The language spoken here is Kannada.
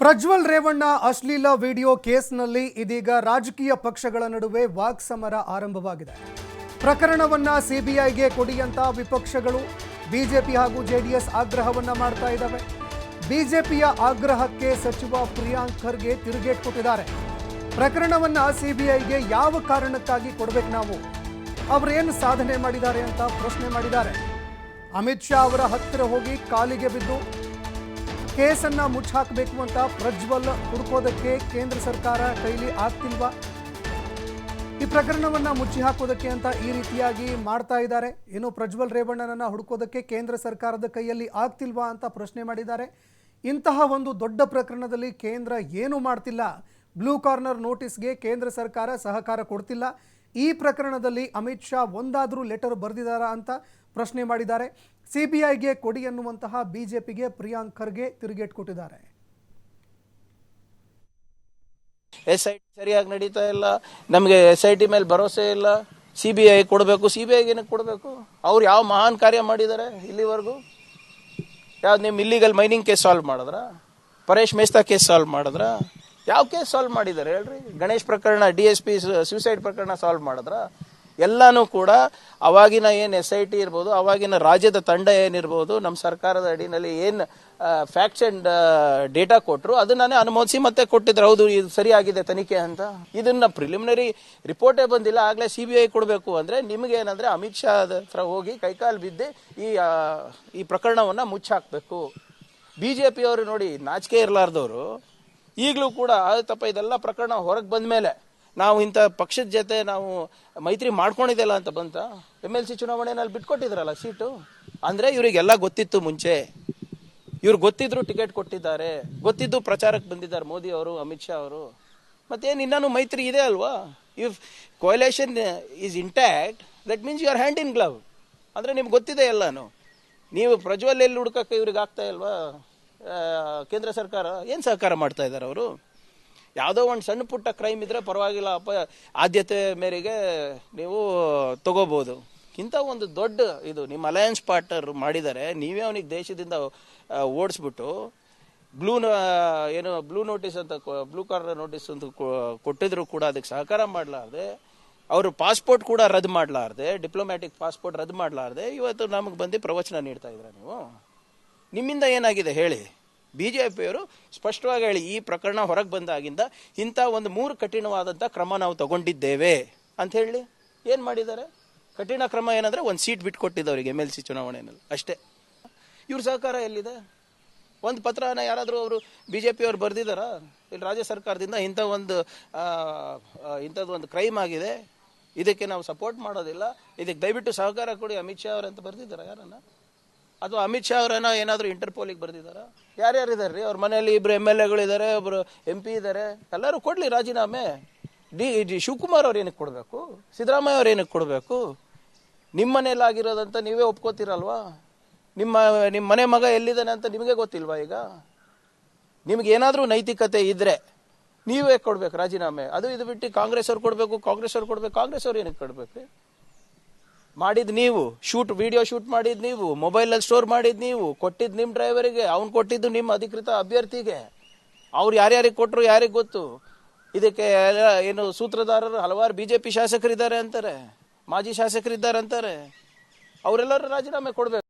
ಪ್ರಜ್ವಲ್ ರೇವಣ್ಣ ಅಶ್ಲೀಲ ವಿಡಿಯೋ ಕೇಸ್ನಲ್ಲಿ ಇದೀಗ ರಾಜಕೀಯ ಪಕ್ಷಗಳ ನಡುವೆ ವಾಕ್ಸಮರ ಆರಂಭವಾಗಿದೆ. ಪ್ರಕರಣವನ್ನ ಸಿಬಿಐಗೆ ಕೊಡಿ ಅಂತ ವಿಪಕ್ಷಗಳು, ಬಿಜೆಪಿ ಹಾಗೂ ಜೆಡಿಎಸ್ ಆಗ್ರಹವನ್ನ ಮಾಡ್ತಾ ಇದ್ದಾವೆ ಬಿಜೆಪಿಯ ಆಗ್ರಹಕ್ಕೆ ಸಚಿವ ಪ್ರಿಯಾಂಕ್ ಖರ್ಗೆ ತಿರುಗೇಟ್ ಕೊಟ್ಟಿದ್ದಾರೆ. ಪ್ರಕರಣವನ್ನ ಸಿಬಿಐಗೆ ಯಾವ ಕಾರಣಕ್ಕಾಗಿ ಕೊಡಬೇಕು ನಾವು? ಅವರೇನು ಸಾಧನೆ ಮಾಡಿದ್ದಾರೆ ಅಂತ ಪ್ರಶ್ನೆ ಮಾಡಿದ್ದಾರೆ. ಅಮಿತ್ ಶಾ ಅವರ ಹತ್ತಿರ ಹೋಗಿ ಕಾಲಿಗೆ ಬಿದ್ದು ಕೇಸನ್ನ ಮುಚ್ಚಾಕಬೇಕು ಅಂತ ಪ್ರಜ್ವಲ್ ಹುಡುಕೋದಕ್ಕೆ ಕೇಂದ್ರ ಸರ್ಕಾರ ಕೈಲಿ ಆಗ್ತಿಲ್ವಾ? ಈ ಪ್ರಕರಣವನ್ನ ಮುಚ್ಚಿ ಹಾಕೋದಕ್ಕೆ ಅಂತ ಈ ರೀತಿಯಾಗಿ ಮಾಡ್ತಾ ಇದ್ದಾರೆ. ಏನು ಪ್ರಜ್ವಲ್ ರೇವಣ್ಣನನ್ನ ಹುಡುಕೋದಕ್ಕೆ ಕೇಂದ್ರ ಸರ್ಕಾರದ ಕೈಯಲ್ಲಿ ಆಗ್ತಿಲ್ವಾ ಅಂತ ಪ್ರಶ್ನೆ ಮಾಡಿದ್ದಾರೆ. ಇಂತಹ ಒಂದು ದೊಡ್ಡ ಪ್ರಕರಣದಲ್ಲಿ ಕೇಂದ್ರ ಏನು ಮಾಡ್ತಿಲ್ಲ? ಬ್ಲೂ ಕಾರ್ನರ್ ನೋಟಿಸ್ಗೆ ಕೇಂದ್ರ ಸರ್ಕಾರ ಸಹಕಾರ ಕೊಡ್ತಿಲ್ಲ. ಈ ಪ್ರಕರಣದಲ್ಲಿ ಅಮಿತ್ ಶಾ ಒಂದಾದರೂ ಲೆಟರ್ ಬರೆದಿದ್ದಾರಾ ಅಂತ ಪ್ರಶ್ನೆ ಮಾಡಿದ್ದಾರೆ. ಸಿಬಿಐಗೆ ಕೊಡಿ ಅನ್ನುವಂತಹ ಬಿಜೆಪಿಗೆ ಪ್ರಿಯಾಂಕ್ ಖರ್ಗೆ ತಿರುಗೇಟ್ ಕೊಟ್ಟಿದ್ದಾರೆ. ಎಸ್ ಐ ಟಿ ಸರಿಯಾಗಿ ನಡೀತಾ ಇಲ್ಲ. ನಮಗೆ ಎಸ್ ಐ ಟಿ ಮೇಲೆ ಭರವಸೆ ಇಲ್ಲ. ಸಿ ಬಿ ಐ ಕೊಡಬೇಕು ಸಿ ಬಿ ಐಗೆ ಏನಕ್ಕೆ ಕೊಡಬೇಕು. ಅವ್ರು ಯಾವ ಮಹಾನ್ ಕಾರ್ಯ ಮಾಡಿದ್ದಾರೆ ಇಲ್ಲಿವರೆಗೂ? ಯಾವ್ದು ನಿಮ್ಮ ಇಲ್ಲಿಗಲ್ ಮೈನಿಂಗ್ ಕೇಸ್ ಸಾಲ್ವ್ ಮಾಡಿದ್ರ? ಪರೇಶ್ ಮೇಸ್ತಾ ಕೇಸ್ ಸಾಲ್ವ್ ಮಾಡಿದ್ರ? ಯಾವ ಕೇಸ್ ಸಾಲ್ವ್ ಮಾಡಿದ್ದಾರೆ ಹೇಳ್ರಿ? ಗಣೇಶ್ ಪ್ರಕರಣ ಡಿ ಎಸ್ ಪಿ ಸೂಸೈಡ್ ಪ್ರಕರಣ ಸಾಲ್ವ್ ಮಾಡಿದ್ರ? ಎಲ್ಲಾನು ಕೂಡ ಅವಾಗಿನ ಏನು ಎಸ್ ಐ ಟಿ ಇರ್ಬೋದು, ಅವಾಗಿನ ರಾಜ್ಯದ ತಂಡ ಏನಿರ್ಬೋದು ನಮ್ಮ ಸರ್ಕಾರದ ಅಡಿನಲ್ಲಿ ಏನು ಫ್ಯಾಕ್ಟ್ಸ್ ಅಂಡ್ ಡೇಟಾ ಕೊಟ್ಟರು ಅದನ್ನೇ ಅನುಮೋದಿಸಿ ಮತ್ತೆ ಕೊಟ್ಟಿದ್ರು. ಹೌದು, ಇದು ಸರಿಯಾಗಿದೆ ತನಿಖೆ ಅಂತ. ಇದನ್ನ ಪ್ರಿಲಿಮಿನರಿ ರಿಪೋರ್ಟೇ ಬಂದಿಲ್ಲ, ಆಗ್ಲೇ ಸಿ ಬಿ ಐ ಕೊಡಬೇಕು ಅಂದ್ರೆ ಏನಂದ್ರೆ ಅಮಿತ್ ಶಾ ಹತ್ರ ಹೋಗಿ ಕೈಕಾಲು ಬಿದ್ದೆ ಈ ಈ ಪ್ರಕರಣವನ್ನ ಮುಚ್ಚಾಕ್ಬೇಕು. ಬಿಜೆಪಿ ಅವರು ನೋಡಿ ನಾಚಿಕೆ ಇರಲಾರ್ದವರು ಈಗಲೂ ಕೂಡ ತಪ್ಪ, ಇದೆಲ್ಲ ಪ್ರಕರಣ ಹೊರಗೆ ಬಂದ ಮೇಲೆ ನಾವು ಇಂಥ ಪಕ್ಷದ ಜೊತೆ ನಾವು ಮೈತ್ರಿ ಮಾಡ್ಕೊಂಡಿದ್ದೆಲ್ಲ ಅಂತ ಬಂತ? ಎಂ ಎಲ್ ಸಿ ಚುನಾವಣೆನಲ್ಲಿ ಬಿಟ್ಕೊಟ್ಟಿದ್ರಲ್ಲ ಸೀಟು? ಅಂದರೆ ಇವರಿಗೆಲ್ಲ ಗೊತ್ತಿತ್ತು ಮುಂಚೆ. ಇವ್ರು ಗೊತ್ತಿದ್ರು ಟಿಕೆಟ್ ಕೊಟ್ಟಿದ್ದಾರೆ. ಗೊತ್ತಿದ್ದು ಪ್ರಚಾರಕ್ಕೆ ಬಂದಿದ್ದಾರೆ ಮೋದಿ ಅವರು, ಅಮಿತ್ ಶಾ ಅವರು. ಮತ್ತೇನು, ಇನ್ನೂ ಮೈತ್ರಿ ಇದೆ ಅಲ್ವಾ? If coalition is intact that means you are hand in glove ಅಂದರೆ ನಿಮ್ಗೆ ಗೊತ್ತಿದೆ ಎಲ್ಲಾನು. ನೀವು ಪ್ರಜ್ವಲ್ ಎಲ್ಲಿ ಹುಡುಕಕ್ಕೆ ಇವ್ರಿಗೆ ಆಗ್ತಾ ಇಲ್ವಾ? ಕೇಂದ್ರ ಸರ್ಕಾರ ಏನು ಸಹಕಾರ ಮಾಡ್ತಾ ಇದ್ದಾರೆ ಅವರು? ಯಾವುದೋ ಒಂದು ಸಣ್ಣ ಪುಟ್ಟ ಕ್ರೈಮ್ ಇದ್ರೆ ಪರವಾಗಿಲ್ಲ ಅಪ್ಪ ಆದ್ಯತೆ ಮೇರೆಗೆ ನೀವು ತಗೋಬಹುದು ಇಂಥ ಒಂದು ದೊಡ್ಡ ಇದು ನಿಮ್ಮ ಅಲಯನ್ಸ್ ಪಾರ್ಟ್ನರ್ ಮಾಡಿದ್ದಾರೆ, ನೀವೇ ಅವನಿಗೆ ದೇಶದಿಂದ ಓಡಿಸ್ಬಿಟ್ಟು ಬ್ಲೂ ಏನು ಬ್ಲೂ ನೋಟಿಸ್ ಅಂತ ಬ್ಲೂ ಕಾರ್ನರ್ ನೋಟಿಸ್ ಅಂತ ಕೊಟ್ಟಿದ್ರು ಕೂಡ ಅದಕ್ಕೆ ಸಹಕಾರ ಮಾಡಲಾರ್ದೆ, ಅವರು ಪಾಸ್ಪೋರ್ಟ್ ಕೂಡ ರದ್ದು ಮಾಡಲಾರ್ದೆ ಡಿಪ್ಲೊಮ್ಯಾಟಿಕ್ ಪಾಸ್ಪೋರ್ಟ್ ರದ್ದು ಮಾಡಲಾರ್ದೆ, ಇವತ್ತು ನಮಗೆ ಬಂದು ಪ್ರವಚನ ನೀಡ್ತಾ ಇದ್ರ ನೀವು? ನಿಮ್ಮಿಂದ ಏನಾಗಿದೆ ಹೇಳಿ. ಬಿ ಜೆ ಪಿಯವರು ಸ್ಪಷ್ಟವಾಗಿ ಹೇಳಿ, ಈ ಪ್ರಕರಣ ಹೊರಗೆ ಬಂದಾಗಿಂದ ಇಂಥ ಒಂದು ಮೂರು ಕಠಿಣವಾದಂಥ ಕ್ರಮ ನಾವು ತಗೊಂಡಿದ್ದೇವೆ ಅಂತ ಹೇಳಿ. ಏನು ಮಾಡಿದ್ದಾರೆ? ಕಠಿಣ ಕ್ರಮ ಏನಂದರೆ ಒಂದು ಸೀಟ್ ಬಿಟ್ಕೊಟ್ಟಿದ್ದವರಿಗೆ ಎಂ ಎಲ್ ಸಿ ಚುನಾವಣೆಯಲ್ಲಿ. ಅಷ್ಟೇ. ಇವ್ರ ಸಹಕಾರ ಎಲ್ಲಿದೆ? ಒಂದು ಪತ್ರನ ಯಾರಾದರೂ ಅವರು ಬಿ ಜೆ ಪಿಯವರು ಬರೆದಿದ್ದಾರ? ಇಲ್ಲಿ ರಾಜ್ಯ ಸರ್ಕಾರದಿಂದ ಇಂಥ ಒಂದು ಇಂಥದ್ದು ಒಂದು ಕ್ರೈಮ್ ಆಗಿದೆ. ಇದಕ್ಕೆ ನಾವು ಸಪೋರ್ಟ್ ಮಾಡೋದಿಲ್ಲ. ಇದಕ್ಕೆ ದಯವಿಟ್ಟು ಸಹಕಾರ ಕೊಡಿ ಅಮಿತ್ ಶಾ ಅವರಂತ ಬರೆದಿದ್ದಾರೆ ಯಾರನ್ನ? ಅಥವಾ ಅಮಿತ್ ಶಾ ಅವರೇನೋ ಏನಾದರೂ ಇಂಟರ್ಪೋಲಿಗೆ ಯಾರು ಯಾರ್ಯಾರು ಇದ್ದಾರೆ ರೀ ಅವ್ರ ಮನೆಯಲ್ಲಿ ಇಬ್ರು ಎಂ ಎಲ್ ಎಗಳಿದ್ದಾರೆ ಒಬ್ಬರು ಎಂ ಪಿ ಇದ್ದಾರೆ ಎಲ್ಲರೂ ಕೊಡ್ಲಿ ರಾಜೀನಾಮೆ. ಡಿ ಡಿ ಶಿವಕುಮಾರ್ ಅವ್ರು ಏನಕ್ಕೆ ಕೊಡಬೇಕು? ಸಿದ್ದರಾಮಯ್ಯ ಅವ್ರು ಏನಕ್ಕೆ ಕೊಡಬೇಕು? ನಿಮ್ಮ ಮನೇಲಿ ಆಗಿರೋದಂತ ನೀವೇ ಒಪ್ಕೋತೀರಲ್ವಾ? ನಿಮ್ಮ ನಿಮ್ಮ ಮನೆ ಮಗ ಎಲ್ಲಿದ್ದಾನೆ ಅಂತ ನಿಮಗೆ ಗೊತ್ತಿಲ್ವಾ ಈಗ? ನಿಮ್ಗೆ ಏನಾದರೂ ನೈತಿಕತೆ ಇದ್ದರೆ ನೀವೇ ಕೊಡ್ಬೇಕು ರಾಜೀನಾಮೆ. ಅದು ಇದು ಬಿಟ್ಟು ಕಾಂಗ್ರೆಸ್ ಅವ್ರು ಕೊಡಬೇಕು ಕಾಂಗ್ರೆಸ್ ಅವ್ರು ಕೊಡಬೇಕು ಕಾಂಗ್ರೆಸ್ ಅವ್ರು ಏನಕ್ಕೆ ಕೊಡ್ಬೇಕು? ಮಾಡಿದ್ ನೀವು, ಶೂಟ್ ವಿಡಿಯೋ ಶೂಟ್ ಮಾಡಿದ್ ನೀವು ಮೊಬೈಲ್ ಅಲ್ಲಿ ಸ್ಟೋರ್ ಮಾಡಿದ್ ನೀವು, ಕೊಟ್ಟಿದ್ ನಿಮ್ ಡ್ರೈವರಿಗೆ ಅವ್ನು ಕೊಟ್ಟಿದ್ದು ನಿಮ್ಮ ಅಧಿಕೃತ ಅಭ್ಯರ್ಥಿಗೆ. ಅವ್ರು ಯಾರ್ಯಾರಿಗೆ ಕೊಟ್ಟರು ಯಾರಿಗೆ ಗೊತ್ತು? ಇದಕ್ಕೆ ಏನು, ಸೂತ್ರಧಾರರು ಹಲವಾರು ಬಿಜೆಪಿ ಶಾಸಕರಿದ್ದಾರೆ ಅಂತಾರೆ, ಮಾಜಿ ಶಾಸಕರಿದ್ದಾರೆ ಅಂತಾರೆ. ಅವರೆಲ್ಲರೂ ರಾಜೀನಾಮೆ ಕೊಡ್ಬೇಕು.